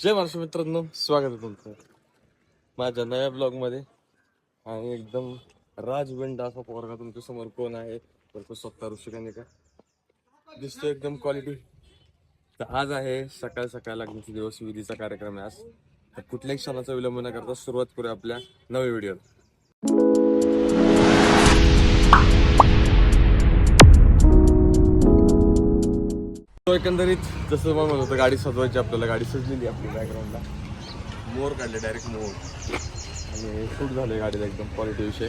जय महाराष्ट्र मित्रांनो स्वागत आहे तुमचं. माझ्या नव्या ब्लॉगमध्ये आणि एकदम राजबंड असा पोरगा तुमच्यासमोर कोण आहे? तर तो स्वतः ऋषिकाने का? दिसतो एकदम क्वालिटी तर आज आहे सकाळ सकाळ लागण्याचा दिवस विधीचा कार्यक्रम आहे आज. तर कुठल्याही क्षणाचा विलंब न करता सुरुवात करूया आपल्या नव्या व्हिडिओ तो एकंदरीत. जसं मग म्हणत होतं गाडी सजवायची आपल्याला गाडी सजलेली आपली बॅकग्राऊंडला मोर काढले डायरेक्ट मोर. आणि शूट झाले गाडीला एकदम क्वालिटी विषय.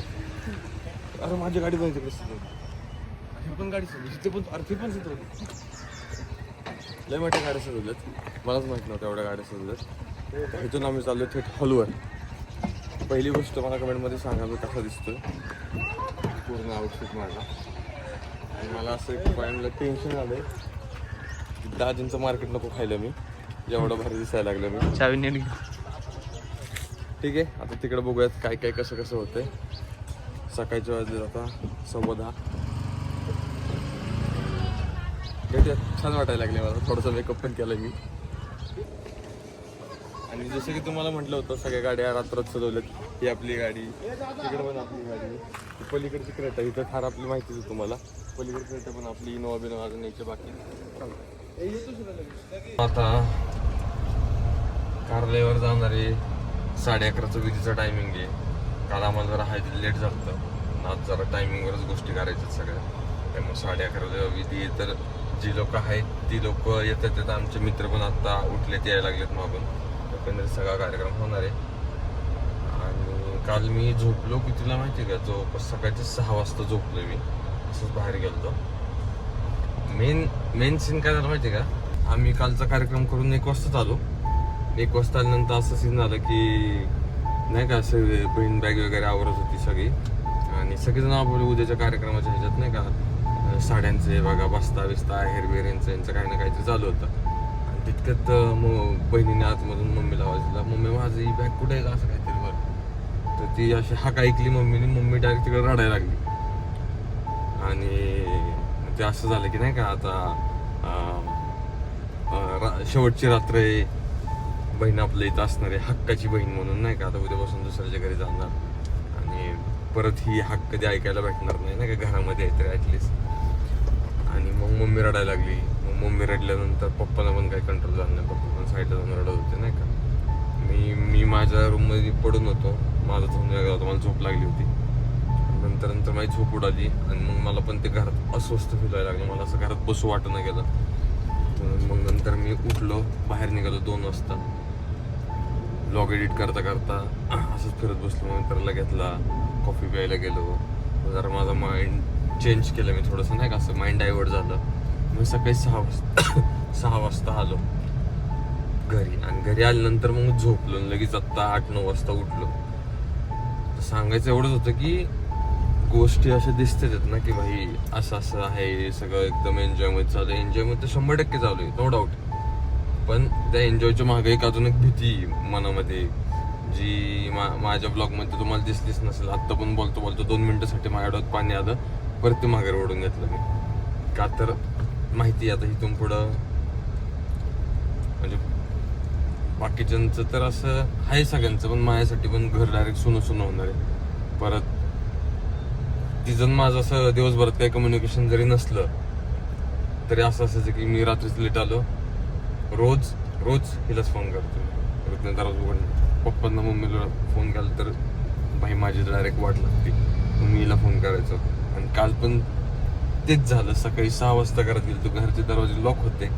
अरे माझी गाडी पण तिकडे सजवली ही पण गाडी सजवली ते पण अरे ती पण सजवली लय मोठ्या गाड्या सजवल्यात. मलाच माहीत नव्हतं एवढ्या गाड्या सजवल्यात. इथून आम्ही चाललो थेट हॉलवर. पहिली गोष्ट मला कमेंटमध्ये सांगा मी कसा दिसतोय. पूर्ण आउटफिट माझा. आणि मला असं एक पॉईंटला टेन्शन आलंय. दाजींचं मार्केट नको खायला मी. एवढं भारी दिसायला लागलं मी. चावी नीट. ठीक आहे आता तिकडे बघूयात काय काय कसं कसं होतंय. सकाळच्या वाजले आता सव्वा दहा. भेटूयात. छान वाटायला लागले मला. थोडंसं मेकअप पण केलं मी. आणि जसं की तुम्हाला म्हटलं होतं सगळ्या गाड्या रात्रात सजवल्यात. ही आपली गाडी तिकडे पण आपली गाडी. पलीकडची क्रेटा इथं ठार आपली माहितीच आहे तुम्हाला. पलीकडची क्रेटा पण आपली इनोवा बिनोवा अजून यायच्या बाकी. आता कार्यालयावर जाणारे साडे अकराचं विधीचं टायमिंग आहे. काल आम्हाला जरा हायदी लेट झालं आज जरा टायमिंगवरच गोष्टी करायच्या सगळ्या. त्यामुळे साडे अकराला विधी आहे तर जी लोक आहेत ती लोक येतात येतात. आमचे मित्र पण आत्ता उठले ते यायला लागलेत मागून. एकंदरीत सगळा कार्यक्रम होणार आहे. आणि काल मी झोपलो की तुला माहिती आहे का? जो सकाळचे सहा वाजता झोपलो मी. असंच बाहेर गेलतो. मेन मेन सीन काय झालं माहिती का? आम्ही कालचा कार्यक्रम करून एक वाजता आलो. एक वाजता आल्यानंतर असं सीन झालं की नाही का असं बहीण बॅग वगैरे आवरत होती सगळी. आणि सगळेजण आपले उद्याच्या कार्यक्रमाच्या ह्याच्यात नाही का साड्यांचे बघा बस्ता बिस्ता हेरबेर यांचं यांचं काही ना काहीतरी चालू होतं. आणि तितक्यात मग बहिणीने आतमधून मम्मीला आवाज दिला मम्मी माझं ही बॅग कुठे आहे? असं काहीतरी बरं तर ती अशी हाक ऐकली मम्मीने मम्मी डायरेक्ट तिकडे रडायला लागली. आणि ते असं झालं की नाही का आता रा- शेवटची रात्र आहे. बहीण आपल्या इथं असणार आहे हक्काची बहीण म्हणून नाही का आता उद्यापासून दुसऱ्याच्या घरी जाणार. आणि परत ही हक्क कधी ऐकायला भेटणार नाही ना का घरामध्ये आहे तरी ॲटलिस्ट आणि मग मम्मी रडायला लागली. मग मम्मी रडल्यानंतर पप्पाला पण काही कंट्रोल झाला नाही. पप्पा पण साईडला जाऊन रडत होते नाही का. मी मी माझ्या रूममध्ये पडून होतो. माझा झोन वेगळा होता मला झोप लागली होती. नंतर नंतर माझी झोप उडाली आणि मग मला पण ते घरात अस्वस्थ फील व्हायला लागलं. मला असं घरात बसू वाटणं गेलं. तर मग नंतर मी उठलो बाहेर निघालो दोन वाजता. ब्लॉग एडिट करता करता असंच फिरत बसलो. मग नंतरला घेतला कॉफी प्यायला गेलो. जरा माझा माइंड चेंज केलं मी थोडंसं नाही का? असं माइंड डायवर्ट झालं. मग सकाळी सहा वाजता सहा वाजता आलो घरी. आणि घरी आल्यानंतर मग झोपलो लगेच आत्ता आठ नऊ वाजता उठलो. तर सांगायचं एवढंच होतं की गोष्टी अशा दिसतात ना की भाई असं असं आहे सगळं एकदम एन्जॉयमध्ये चालू आहे एन्जॉयमध्ये तर शंभर टक्के चालू आहे नो डाऊट पण त्या एन्जॉयच्या मागे एक अजून एक भीती मनामध्ये जी मा माझ्या ब्लॉगमध्ये तुम्हाला दिसलीच नसेल. आत्ता पण बोलतो बोलतो दोन मिनटासाठी माझ्या डोळ्यात पाणी आलं परत ते माघार ओढून घेतलं मी. का तर माहिती आहे आता इथून पुढं. म्हणजे बाकीच्यांचं तर असं आहे सगळ्यांचं पण माझ्यासाठी पण घर डायरेक्ट सुनं सुनं होणार आहे. परत तिजन माझं असं दिवसभरात काही कम्युनिकेशन जरी नसलं तरी असं असायचं की मी रात्रीच लेट आलो. रोज रोज हिलाच फोन करतो. रत्न नंतर उघड पप्पांना मम्मीला फोन केला तर भाई माझी डायरेक्ट वाट लागते. मग मी हिला फोन करायचो. आणि काल पण तेच झालं. सकाळी सहा वाजता करत गेलो तो घरचे दरवाजे लॉक होते.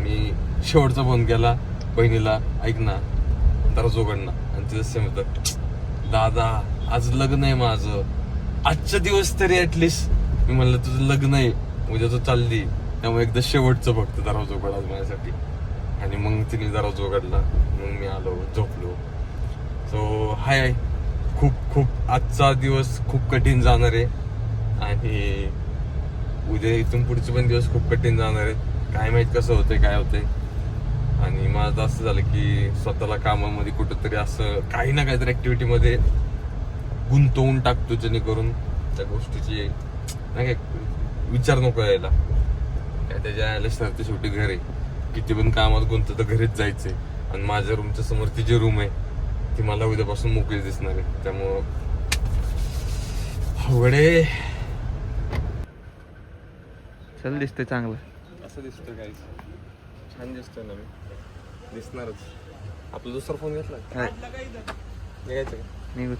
मी शेवटचा फोन केला. बहिणीला ऐक ना दरवाजा उघडणं आणि तिथं सेम होतं. दादा आज लग्न आहे माझं. आजचा दिवस तरी ऍटलिस्ट मी म्हणलं तुझं लग्न आहे. उद्या तू चालली. त्यामुळे एकदा शेवटचं फक्त दराव उघड आज माझ्यासाठी. आणि मग तिने दराव उघडला. मग मी आलो झोपलो. सो हाय हाय खूप खूप आजचा दिवस खूप कठीण जाणार आहे. आणि उद्या इथून पुढचे पण दिवस खूप कठीण जाणार आहेत. काय माहीत कसं होतंय काय होतंय. आणि माझं असं झालं की स्वतःला कामामध्ये कुठंतरी असं काही ना काहीतरी ऍक्टिव्हिटीमध्ये गुंतवून टाकतो जेणेकरून त्या गोष्टीची नाही काय विचार नको यायला. काय त्याच्या यायला सरते शेवटी घर आहे. किती पण कामात गुंत तर घरीच जायचंय. आणि माझ्या रूमच्या समोर ती जी रूम आहे ती मला उद्यापासून मोकळी दिसणार आहे. त्यामुळं अवघडे चल दिसते चांगलं. असं दिसतोय काही छान दिसतोय ना मी. दिसणारच. आपला दुसरा फोन घेतला निघायचं का? निघू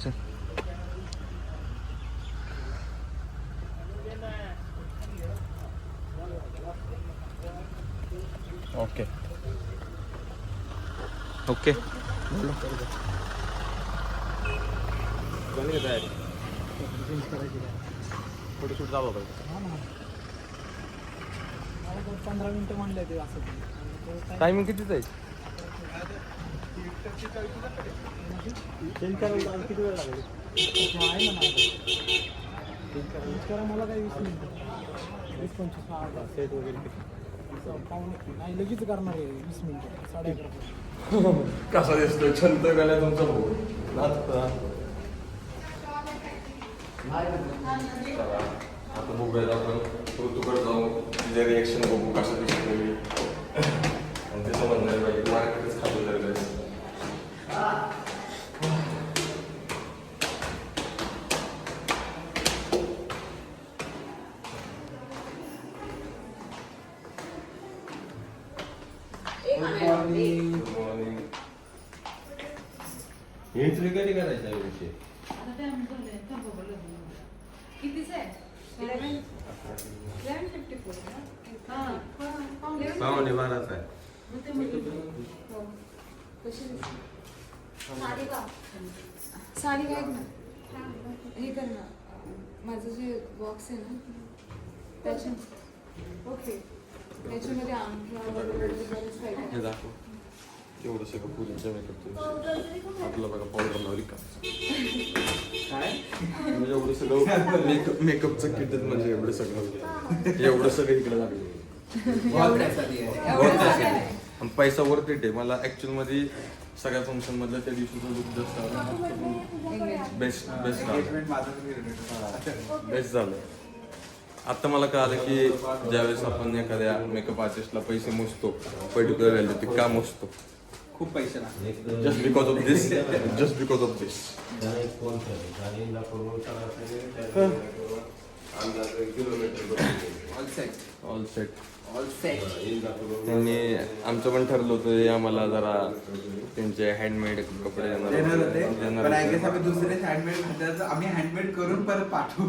ओके ओके फोटोशूट होतं पंधरा मिनिटं म्हणले ते असं टायमिंग कितीच आहे चेंज करायला किती वेळ लागेल आहे ना चेंज करा मला काय वीस मिनिटं वीस पंचवीस हा सेट वगैरे पाहुणे नाही लगेच करणार आहे वीस मिनिटं साडे अकरा कसा दिसतोय? छंद गाण्या तुमचा भाऊ. नाचता. आता बघूयात आपण. ऋतूकडे जाऊ तिचे रिएक्शन बघू कसं दिसतोय आणि ते समजणार पाहिजे मार्केटच खातो तर एंट्री कधी करायची आहे विषय? कितीच आहे? इलेवन इलेवन फिफ्टी फोर पावणे बाराचा आहे. साडी काय ना हे कर ना. माझं जे बॉक्स आहे ना त्याच्या ओके त्याच्यामध्ये अंगठा वगैरे बरंच काही हे काही. दाखव. एवढं सगळं पुरीच्या मेकअपचं आपलं बघा पावडर लावली का म्हणजे एवढं सगळं मेकअप मेकअपचं किटच म्हणजे एवढं सगळं. एवढं सगळं इकडे लागलं. आणि पैसा वरत आहे. मला ऍक्च्युअलमध्ये सगळ्या फंक्शन मधलं त्या दिवशीचा लुक जास्त बेस्ट बेस्ट बेस्ट झालं. आता मला कळालं की ज्यावेळेस आपण एखाद्या मेकअप आर्टिस्टला पैसे मोजतो पर्टिक्युलर व्हॅल्यू ते का मोजतो? खूप पैसे लागले just because of this just because of this all set all set all set त्यांनी आमचं पण ठरलं होतं हे आम्हाला जरा त्यांचे हँडमेड कपडे देणार देणार होते. देणार पण आय गेस होते. आम्ही दुसरे हँडमेड खात्याचं आम्ही हँडमेड करून परत पाठवू.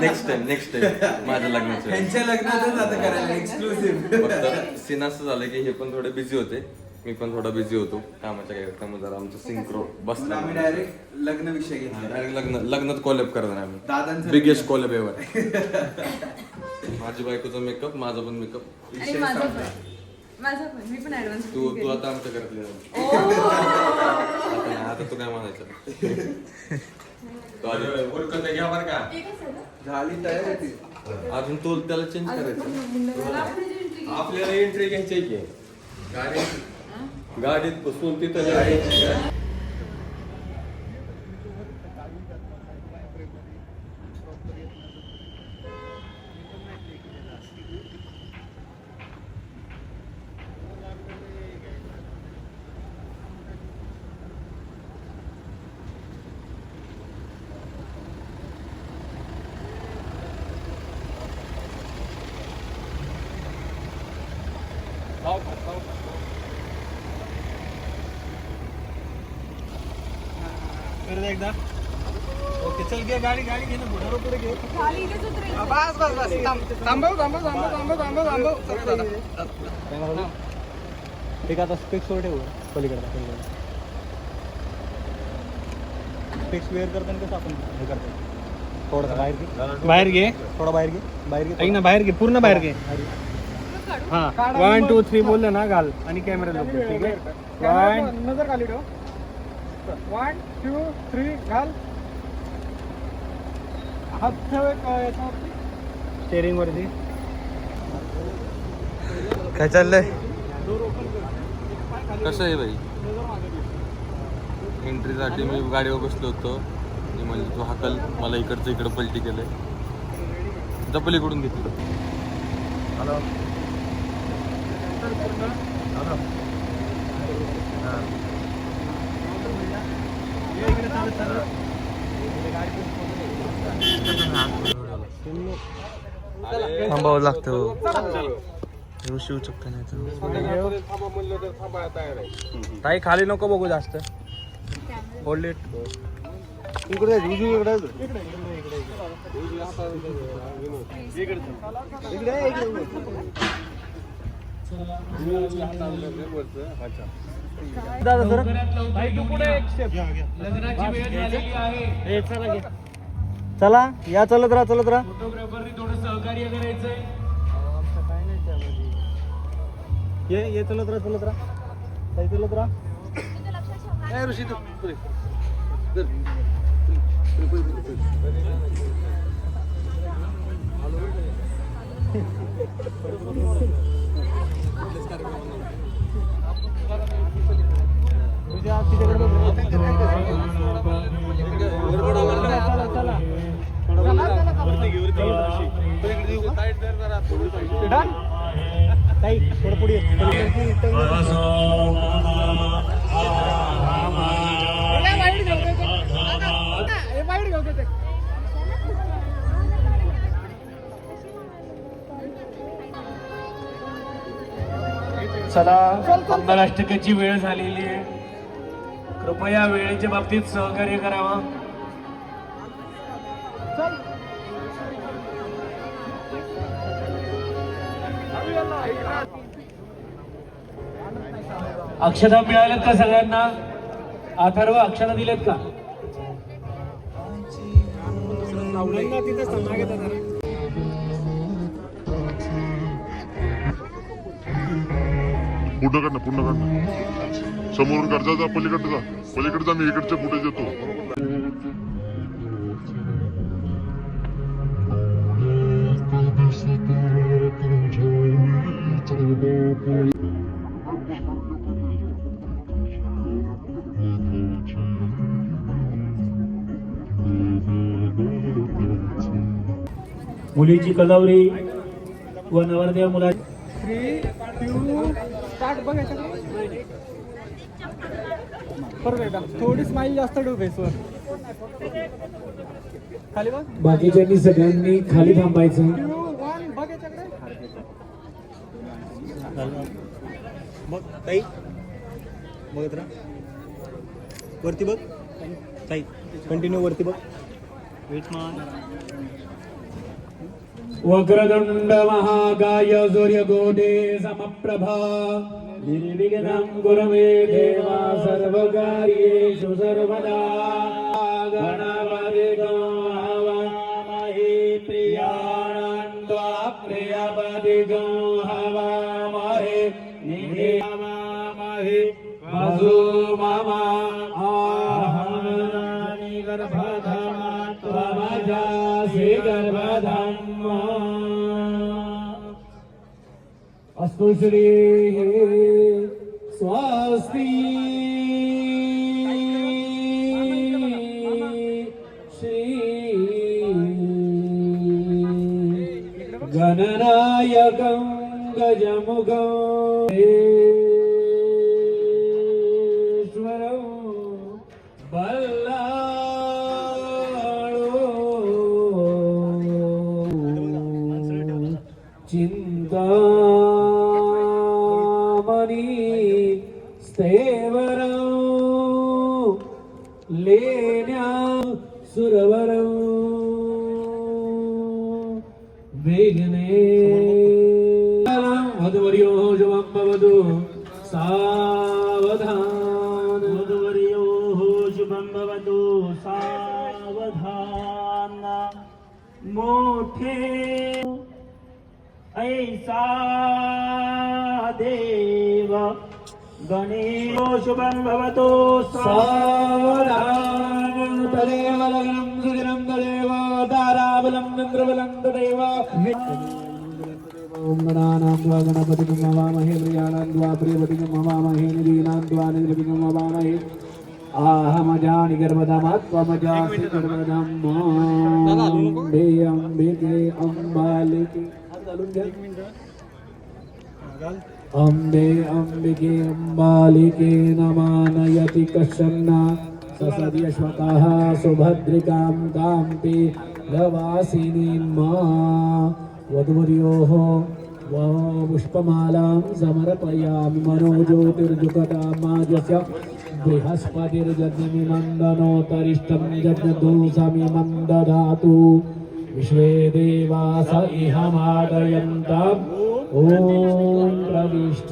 नेक्स्ट टाइम नेक्स्ट टाइम माझ्या लग्नाच्या वेळी. त्यांच्या लग्नातच आता करायला एक्सक्लुसिव्ह फक्त सीन असं झालं की हे पण थोडे बिझी होते. मी पण थोडा बिझी होतो. कामाच्या काय त्यामुळे जरा आमचं सिंक्रो बसला आम्ही डायरेक्ट लग्न विषय घेतला. डायरेक्ट लग्न लग्नात कॉलेब करणार आम्ही. दादांचं बिगेस्ट कॉलेब एवर माझी बायकोचा मेकअप माझा पण मेकअप आणि माझं पण. माझं पण. मी पण ऍडव्हान्स तू तू आता आमच्या घरातली. आता नाही, आता तू काय म्हणायचं? तो आधी- झाली तयार होती. अजून तो त्याला चेंज करायचं. आपल्याला एंट्री घ्यायची आहे की? गाडी गाडीत बसून तिथं जायचं. कर दे एकदा ओके चल घे गाडी गाडी घे ना पुढे पुढे घे खाली इथेच उतरेल. बस बस बस थांबव थांबव थांबव थांबव थांबव थांबव सगळं दादा एक आता स्पेक्स वर ठेवू पलीकडे पलीकडे स्पेक्स वेअर करताना कसं आपण हे करतो थोडंसं बाहेर घे बाहेर घे थोडं बाहेर घे बाहेर घे ऐक ना बाहेर घे पूर्ण बाहेर घे हा वन टू थ्री बोलले ना घाल आणि कॅमेरा लोक ठीक आहे वन नजर खाली ठेव वन टू थ्री घाल स्टेरिंग वरती. काय चाललंय? कसं आहे भाई? एंट्रीसाठी मी गाडीवर बसलो होतो. मी म्हणजे तू हाकल. मला इकडचं इकडं पलटी केलंय. जपलीकडून घेतलं. हॅलो हॅलो हां. थांबावं लागतं येऊ शिवू शकतो नाही तर. थांबा म्हणलं तर थांबायला तयार आहे ताई खाली नको बघू जास्त. होल्ड इट इकडे उजवी इकडे दादा सर ताई तू पुढे एक स्टेप लग्नाची वेळ झालेली आहे. चला या चलत राहा चलत राहा फोटोग्राफरनी थोडं सहकार्य करायचंय ये ये चलत राहा चलत राहा ताई चलत राहा ए ऋषी तू पुढे. धर. तुझ्या तिच्याकडे चला. चला मंगलाष्टकाची वेळ झालेली आहे. कृपया वेळेच्या बाबतीत सहकार्य करावा. अक्षता मिळाल्यात का सगळ्यांना? अथर्व अक्षता दिलेत का? पुढं कर ना पुढं ना. समोरून जा पलीकडे जा. पलीकडे जा मी इकडच्या पुढे येतो. मुलीची कलावरी व नवरदेव मुला थोडी स्माईल जास्त बाकीच्यांनी सगळ्यांनी खाली थांबायचं वन बघ याच्याकडे बघ ताई? बघत राहा. वरती बघ. ताई कंटिन्यू वरती बघ. वेट मान महाकाय सूर्यकोटे समप्रभा। निर्विघ्नं कुरु मे देवा सर्वकार्येषु सर्वदा। गणपतिगो प्रियाणं त्वा प्रियपतिगो वसु मामा आहराणि गर्भधमा त्वमजासि गर्भधम्मा. अस्तु श्री स्वस्ति। श्री गणनायकं गजमुखं। চিন্তা মানি স্তে गणेशो शुभं भवतु तदेव लग्नं सुदिनं तदेव ताराबलं चन्द्रबलं तदेव गणानां द्वा गणपतिं मवामहे प्रियाणां द्वा प्रियपतिं मवामहे निधीनां द्वा निधिपतिं मवामहे आहमजानि गर्भधमात्वमजासि गर्भधम् अम्बे अम्बिके अम्बालिके अम्बे अम्बिके अम्बालिके नमानयति कश्चन। ससद्यश्वकः सुभद्रिकां तां ते मा। वधुवर्योः वा पुष्पमालां समर्पयामि मनोज्योतिर्जुकटामाजस्य बृहस्पतिर्जज्ञमिमन्दनोतरिष्टं जज्ञदोषमिमं ददातु विश्वे देवास इहमादयन्तम् ॐ प्रविष्ट।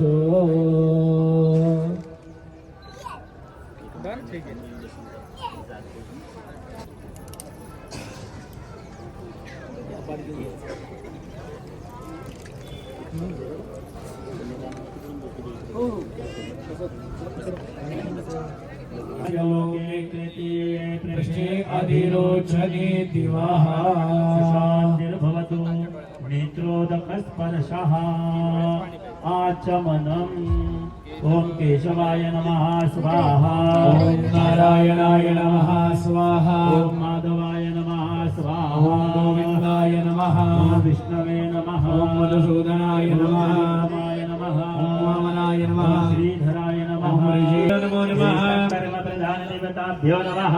अधिरोचने दिवाः। भवतु नेत्रोदकस्पर्शः। आचमनम्। ॐ केशवाय नमः स्वाहा। ॐ नारायणाय नमः स्वाहा। ॐ माधवाय नमः स्वाहा। ॐ गोविन्दाय नमः। विष्णवे नमः। ॐ कर्मप्रधानदेवताभ्यो नमः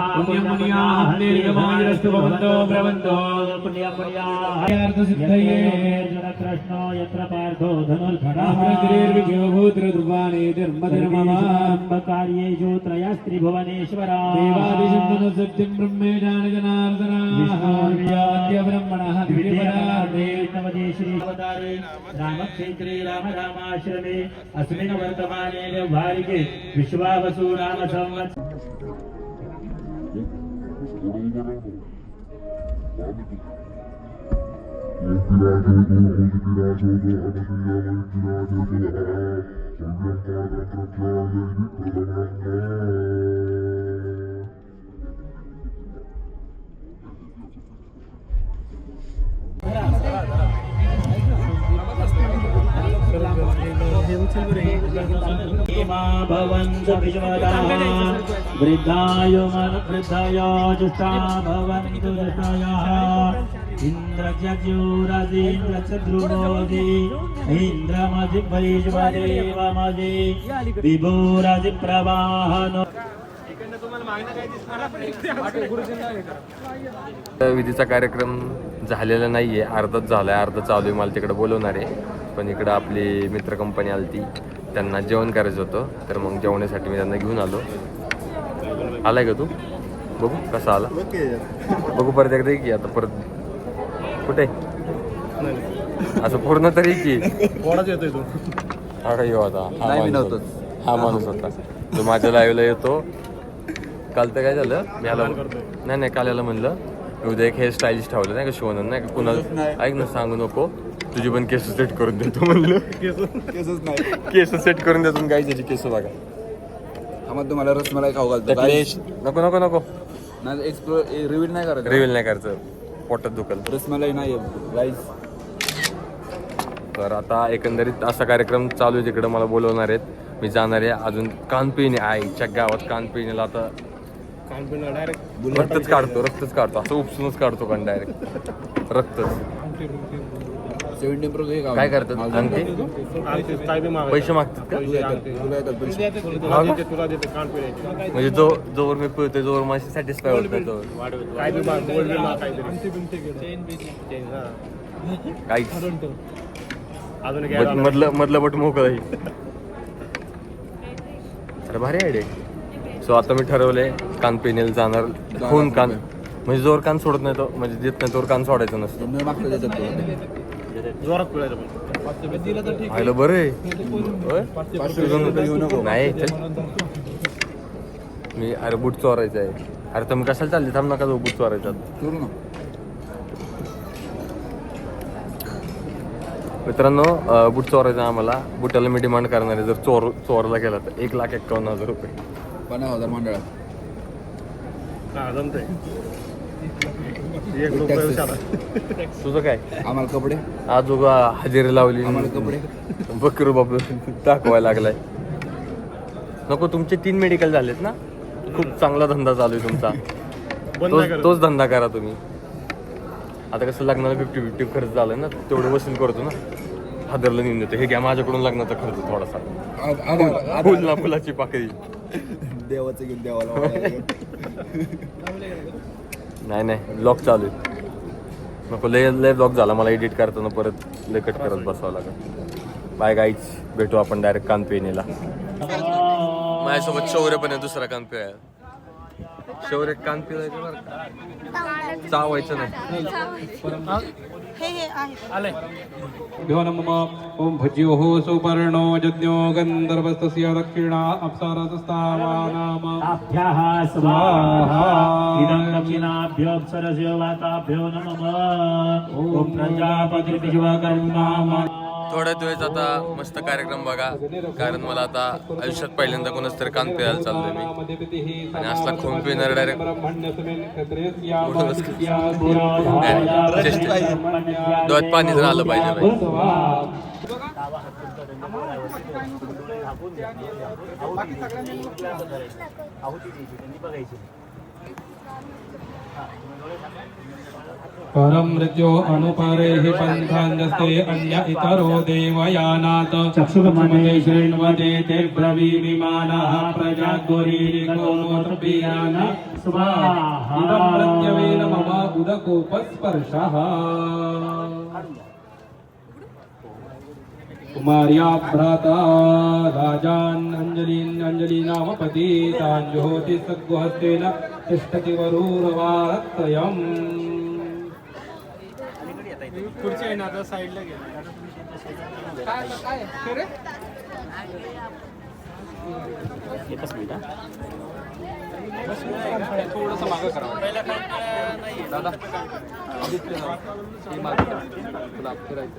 भवन्तो पुण्यपुण्यार्थसिद्धये कृष्णो यत्र पार्थो धनुर्धरः रामग्रेर्विजयो भूतृध्रुवाणे धर्मधर्ममाम् कार्येषु त्रयस्त्रिभुवनेश्वरा देवादिशं सत्यं ब्रह्मे जानजनार्दनाद्य ब्रह्मणः श्रीवतारे रामक्षेत्रे राम रामाश्रमे अस्मिन् वर्तमाने व्यवहारिके विश्वावसु नाम संवत्सरे मा वृद्धायो विश्वदाः वृद्धाय जुष्टा भवन्तु दशयः इन्द्रजूरजीन्द्रचद्रुमोदि इन्द्रमधिवैश्वदेवमदि विभोरजिप्रवाहनो विधीचा कार्यक्रम झालेला नाहीये. अर्धच झालाय. अर्ध चालू आहे. मला तिकडे बोलवणार आहे. पण इकडं आपली मित्र कंपनी आली ती त्यांना जेवण करायचं होतं. तर मग जेवणासाठी मी त्यांना घेऊन आलो. आलाय का तू? बघू कसा आला. बघू परत एकदा की आता परत. कुठे? असं पूर्ण तरी की. कोणाच येतोय तू? हा काय येऊ आता. हा माणूस होता. हा माणूस होता. तो माझ्या लाईव्हला येतो. काल तर काय झालं? मी याला नाही नाही काल याला म्हणलं मी उद्या एक हेअर स्टाईलिश ठेवलं नाही का शिवणं नाही का कुणाला? ऐक ना सांगू नको. तुझी पण केस सेट करून देतो म्हणलं. केसच नाही. केस सेट करून देतो काय त्याची केस बघा. आम्हाला तुम्हाला रसमलाई खाऊ घालतो. नको नको नको. नाही एक्सप्लोर रिव्हिल नाही करायचं. रिव्हिल नाही करायचं. पोटात दुखल. रसमलाई नाही गाईस तर आता एकंदरीत असा कार्यक्रम चालू आहे तिकडं मला बोलवणार आहेत. मी जाणार आहे अजून कानपिणे आईच्या गावात कानपिणीला आता डायरेक्ट रक्तच काढतो रक्तच काढतो. असं उपसूनच काढतो कारण डायरेक्ट रक्तच. हे काय करतात. पैसे मागतात का? तुला येतात पैसे म्हणजे जो जोवर मी पळतोय जोवर माझी सॅटिस्फाय होत नाही हा. काहीच. मधलं मधलं बट मोकळ आहे अरे भारी आयडिया सो आता मी ठरवलंय कान पेनेल जाणार खून कान. म्हणजे जोर कान सोडत नाही तो म्हणजे देत नाही तोवर कान सोडायचं नसतं. न जोरात पाहिलं बरं. आहे होय? रुपये घेऊ नको. नाही चल. मी अरे बूट चोरायचं आहे. अरे तुम्ही कशाला चालले? थांब नका जाऊ बूट चोरायचा? करू ना. मित्रांनो बूट चोरायचं आम्हाला. बुटाला मी डिमांड करणार आहे. जर चोर चोरला गेला तर एक लाख एक्कावन्न हजार रुपये. पन्नास हजार मंडळात. हा एक रुपये साधा तुझं काय? आम्हाला कपडे. आज उगा हजेरी लावली. आम्हाला कपडे. बकरू बाबू दाखवायला लागलाय. नको तुमचे तीन मेडिकल झालेत ना? खूप चांगला धंदा चालू आहे तुमचा. बंद नाही तोच करत तोच धंदा करा तुम्ही. आता कसं लग्नाला फिफ्टी फिफ्टी खर्च झालाय ना तेवढे वसूल करतो ना. हादरला नेऊन देतो. हे घ्या माझ्याकडून लग्नाचा खर्च थोडासा. फुलाची पाकळी. देवाचं घेऊन देवाला नाही नाही. ब्लॉग चालू आहे. नको लय लय ब्लॉग झाला. मला एडिट करताना परत लय कट करत बसावं लागेल. बाय गाईच भेटू आपण डायरेक्ट कानपिणीला माझ्यासोबत शौर्य पण आहे दुसरा कानपी आहे. शौर्य कानपी जायचं बरं? चावायचं नाही. भ्यो नमः ओम भज्यो हो सुपर्णो यज्ञो गन्धर्वस्तस्य दक्षिणा अप्सरसस्तावानाम। ताभ्यः स्वाहा। इदं दक्षिणाभ्योऽप्सरस्य वाताभ्यो नमः। ॐ प्रजापतिर्विश्वकर्माम थोड्या वेळेस आता मस्त कार्यक्रम बघा. कारण मला आता आयुष्यात पहिल्यांदा कोणाच तरी कान प्यायला चाललोय मी. आणि असला खून पिणार डायरेक्ट डोळ्यात पाणी जर आलं पाहिजे बाई. परं मृत्यो अनुपरे हि पन्थान्यस्ते अन्य इतरो देवयानात्। चक्षुगमने शृण्वते ते ब्रवीमिमानः प्रजागुरीरिको मोर्पियान स्वाहा प्रत्यवेन मम उदकोपस्पर्शः। कुमार्या भ्राता राजान् अञ्जलीन् अञ्जलीनामपति तान् जुहोति सद्गुहस्तेन तिष्ठति वरूरवारत्रयम्। खुर्ची आहे ना आता साईडला घे थोडस मागं करा. दादा आदित्य नाव. हे मागं करा. तुला फिरायचं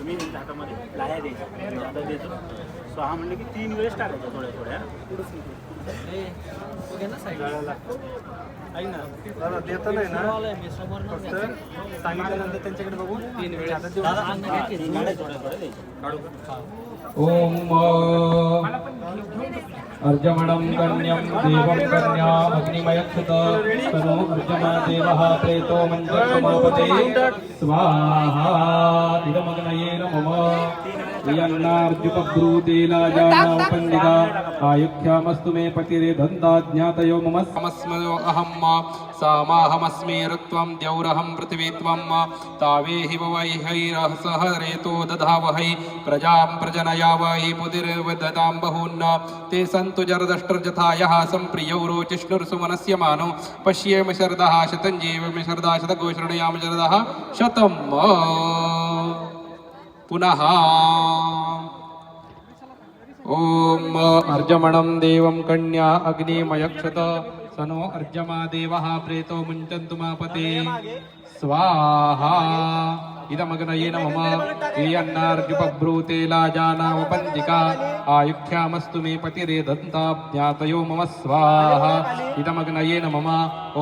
तुम्ही हातामध्ये लाह्या द्यायच्या. म्हणजे आता देतो. सहा म्हणलं की तीन वेळेस टाकायच्या थोड्या थोड्या. ऐक ना? दादा देता नाही ना? फक्त सांगितल्यानंतर त्यांच्याकडे बघू. तीन वेळेस. हा, थोड्या थोड्या द्यायच्या. ओम अर्जमणं कन्यं देवं कन्या अग्निमयक्षत तनो अर्जमा देवः प्रेतो मञ्चमापते स्वाहा इदमग्नये नमः। मम प्रियन्नार्जुपब्रूतेलाजानापन्निका आयुख्यामस्तु मे पतिरे धन्दाज्ञातयो मम समस्मयो अहं सामाहमस्मि ऋत्वं द्यौरहं पृथिवी त्वं तावेहि वैहैरसह रेतो दधावहै प्रजां प्रजनया वै पुतिर्वदतां बहून्न। ते सन्तु जरदष्टर्जथायः सम्प्रियौ रोचिष्णुर्सुमनस्य मानो। पश्येम शरदः शतं जीवम शरदा शतगोशृणयाम शरदः शतं पुनः। ॐ अर्जमणं देवं कन्या अग्निमयक्षत। सनो अर्जमा देवः प्रेतो मुञ्चन्तु मापते। स्वाहा इदमग्नयेन मम प्रियन्नार्जुपब्रूते लाजानावपन्तिका आयुख्यामस्तु मे पतिरे दन्ताज्ञातयो मम स्वाहा इदमग्नयेन मम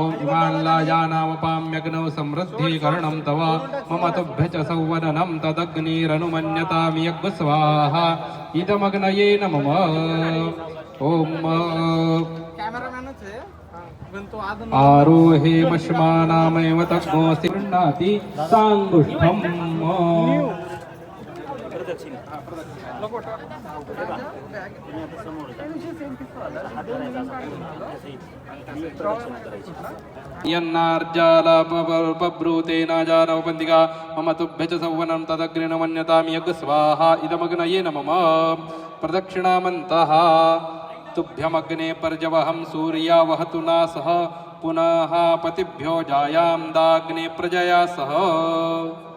ॐ इमान् लाजानावपाम्यग्नौ समृद्धीकरणं तव मम तुभ्य च संवदनं तदग्निरनुमन्यतामि यज्ञस्वाहा इदमग्नयेन मम आरोहे मश्मानामेव आहे गृह्णाति साङ्गुष्ठम्। तुम्ही मम तुभ्य च सौवनं स्वाहा यज्ञस्वाहा इदमग्नयेन मम प्रदक्षिणामन्तः। तुभ्यमग्ने पर्जवहं सूर्या वहतु नासः पुनः पतिभ्यो जायां दाग्ने प्रजया सह।